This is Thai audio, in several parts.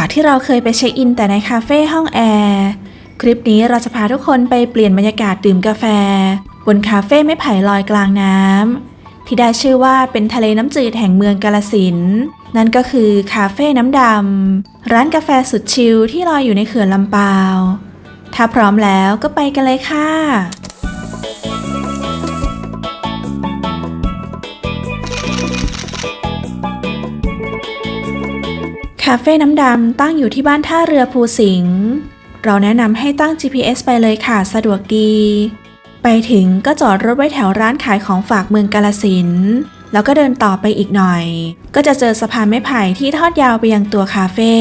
จากที่เราเคยไปเช็คอินแต่ในคาเฟ่ห้องแอร์คลิปนี้เราจะพาทุกคนไปเปลี่ยนบรรยากาศดื่มกาแฟ บนคาเฟ่ไม้ไผ่ลอยกลางน้ำที่ได้ชื่อว่าเป็นทะเลน้ำจืดแห่งเมืองกาลสินนั่นก็คือคาเฟ่น้ำดำร้านกาแฟสุดชิลที่ลอยอยู่ในเขื่อนลำปาว ถ้าพร้อมแล้วก็ไปกันเลยค่ะาเฟ่น้ำดำตั้งอยู่ที่บ้านท่าเรือภูสิงห์เราแนะนำให้ตั้ง GPS ไปเลยค่ะสะดวกดี ไปถึงก็จอดรถไว้แถวร้านขายของฝากเมืองกาลสินแล้วก็เดินต่อไปอีกหน่อย ก็จะเจอสะพานไม้ไผ่ที่ทอดยาวไปยังตัวคาเฟ่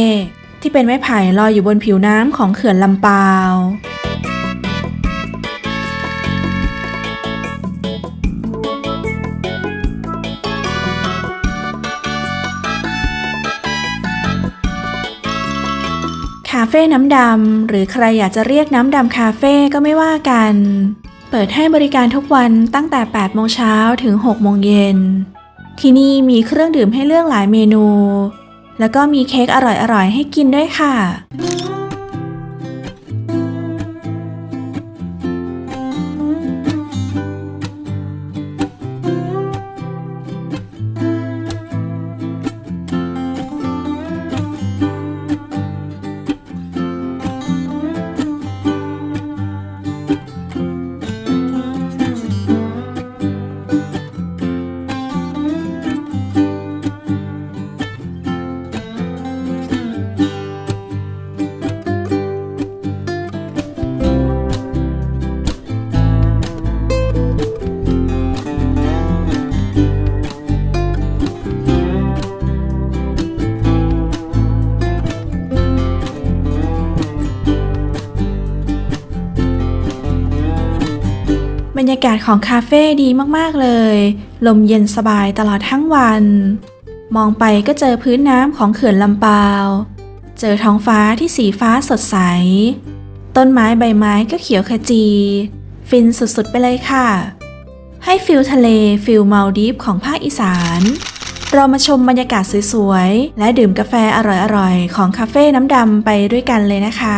ที่เป็นไม้ไผ่ลอยอยู่บนผิวน้ำของเขื่อนลำปาว คาเฟ่น้ำดำ หรือใครอยากจะเรียกน้ำดำคาเฟ่ก็ไม่ว่ากัน เปิดให้บริการทุกวันตั้งแต่ 8 โมงเช้าถึง 6 โมงเย็น ที่นี่มีเครื่องดื่มให้เลือกหลายเมนู แล้วก็มีเค้กอร่อยๆ ให้กินด้วยค่ะ บรรยากาศของคาเฟ่ดีมากๆเลย ลมเย็นสบายตลอดทั้งวัน มองไปก็เจอพื้นน้ำของเขื่อนลำปาว เจอท้องฟ้าที่สีฟ้าสดใส ต้นไม้ใบไม้ก็เขียวขจี ฟินสุดๆไปเลยค่ะ ให้ฟิลทะเลฟิลมาลดีฟของภาคอีสาน เรามาชมบรรยากาศสวยๆ และดื่มกาแฟอร่อยๆ ของคาเฟ่น้ำดำไปด้วยกันเลยนะคะ